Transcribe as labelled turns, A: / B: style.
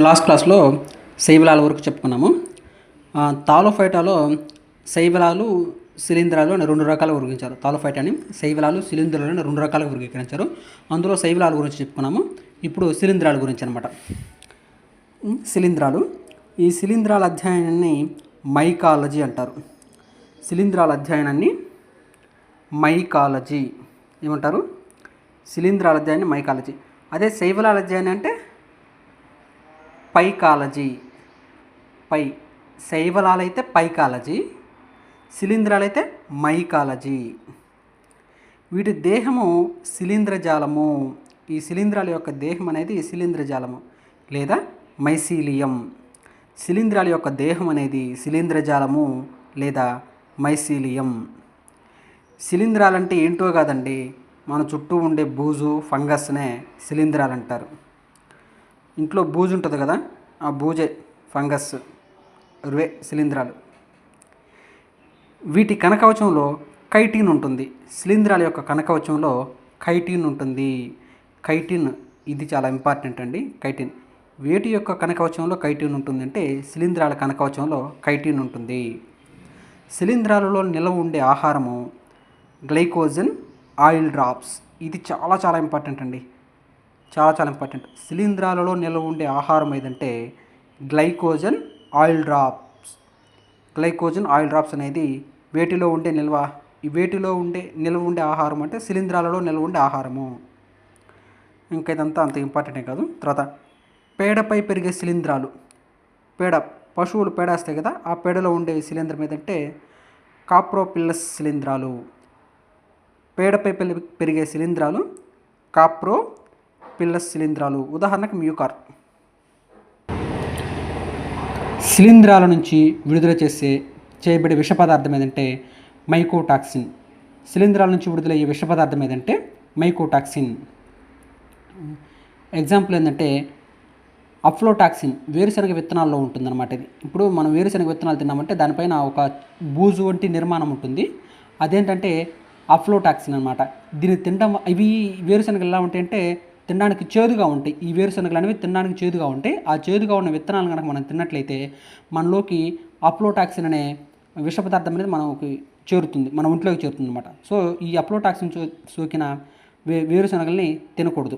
A: Last క్లాస్లో శైవలాల వరకు చెప్పుకున్నాము. తాలోఫైటాలో శైవలాలు శిలీంధ్రాలు అని రెండు రకాలు వర్గీకరించారు. తాలోఫైట్ అని శైవలాలు శిలీంధ్రాలు అని రెండు రకాలుగా వర్గీకరించారు. అందులో శైవలాల గురించి చెప్పుకున్నాము. ఇప్పుడు శిలీంధ్రాల గురించి అనమాట శిలీంధ్రాలు. ఈ శిలీంధ్రాల అధ్యయనాన్ని మైకాలజీ అంటారు. శిలీంధ్రాల అధ్యయనాన్ని మైకాలజీ ఏమంటారు? శిలీంధ్రాల అధ్యయనాన్ని మైకాలజీ. అదే శైవలాల అధ్యయనం అంటే పైకాలజీ. పై శైవలాలైతే పైకాలజీ శిలీంధ్రాలైతే మైకాలజీ. వీటి దేహము శిలీంద్రజాలము ఈ శిలీంధ్రాల యొక్క దేహం అనేది శిలీంధ్రజాలము లేదా మైసీలియం. శిలీంధ్రాల యొక్క దేహం అనేది శిలీంధ్రజాలము లేదా మైసీలియం. శిలీంధ్రాలంటే ఏంటో కాదండి మన చుట్టూ ఉండే బూజు ఫంగస్నే శిలీంధ్రాలు అంటారు ఇంట్లో బూజు ఉంటుంది కదా ఆ బూజే ఫంగస్ రువే శిలీంధ్రాలు. వీటి కనకవచంలో కైటిన్ ఉంటుంది. శిలీంధ్రాల యొక్క కనకవచంలో కైటిన్ ఉంటుంది. కైటిన్ ఇది చాలా ఇంపార్టెంట్ అండి కైటిన్. వేటి యొక్క కనకవచంలో కైటిన్ ఉంటుంది అంటే శిలీంధ్రాల కనకవచంలో కైటిన్ ఉంటుంది. శిలీంధ్రాలలో నిల్వ ఉండే ఆహారము గ్లైకోజన్ ఆయిల్ డ్రాప్స్. ఇది చాలా చాలా ఇంపార్టెంట్ అండి. చాలా చాలా ఇంపార్టెంట్ శిలీంధ్రాలలో నిల్వ ఉండే ఆహారం ఏదంటే glycogen oil drops. Glycogen oil drops అనేది వేటిలో ఉండే నిల్వ ఈ వేటిలో ఉండే నిల్వ ఉండే ఆహారం అంటే శిలీంధ్రాలలో నిల్వ ఉండే ఆహారము. ఇంకా ఇదంతా అంత ఇంపార్టెంటే కాదు. తర్వాత పేడపై పెరిగే శిలీంధ్రాలు పేడ పశువులు పేడేస్తాయి కదా ఆ పేడలో ఉండే శిలీంధ్రం ఏదంటే కాప్రోపిల్లస్ శిలీంధ్రాలు పేడపై పెరిగే శిలీంధ్రాలు కాప్రో పిల్లస్ శిలీంధ్రాలు. ఉదాహరణకు మ్యూకార్ శిలీంధ్రాల నుంచి విడుదల చేసే చేయబడే విష పదార్థం ఏదంటే మైకోటాక్సిన్. శిలీంధ్రాల నుంచి విడుదలయ్యే విష పదార్థం ఏదంటే మైకోటాక్సిన్. ఎగ్జాంపుల్ ఏంటంటే అఫ్లోటాక్సిన్ వేరుశనగ విత్తనాల్లో ఉంటుందన్నమాట ఇది. ఇప్పుడు మనం వేరుశనగ విత్తనాలు తిన్నామంటే దానిపైన ఒక బూజు వంటి నిర్మాణం ఉంటుంది. అదేంటంటే అఫ్లోటాక్సిన్ అనమాట దీన్ని తినడం ఇవి వేరుశనగలు ఎలా ఉంటాయంటే తినడానికి చేదుగా ఉంటాయి ఈ వేరుశనగలు అనేవి తినడానికి చేదుగా ఉంటాయి ఆ చేదుగా ఉన్న విత్తనాలు కనుక మనం తిన్నట్లయితే మనలోకి అప్లోటాక్సిన్ అనే విష పదార్థం అనేది మనకి చేరుతుంది మన ఒంట్లోకి చేరుతుంది అనమాట సో ఈ అప్లోటాక్సిన్ సో సోకిన వే వేరుశనగల్ని తినకూడదు.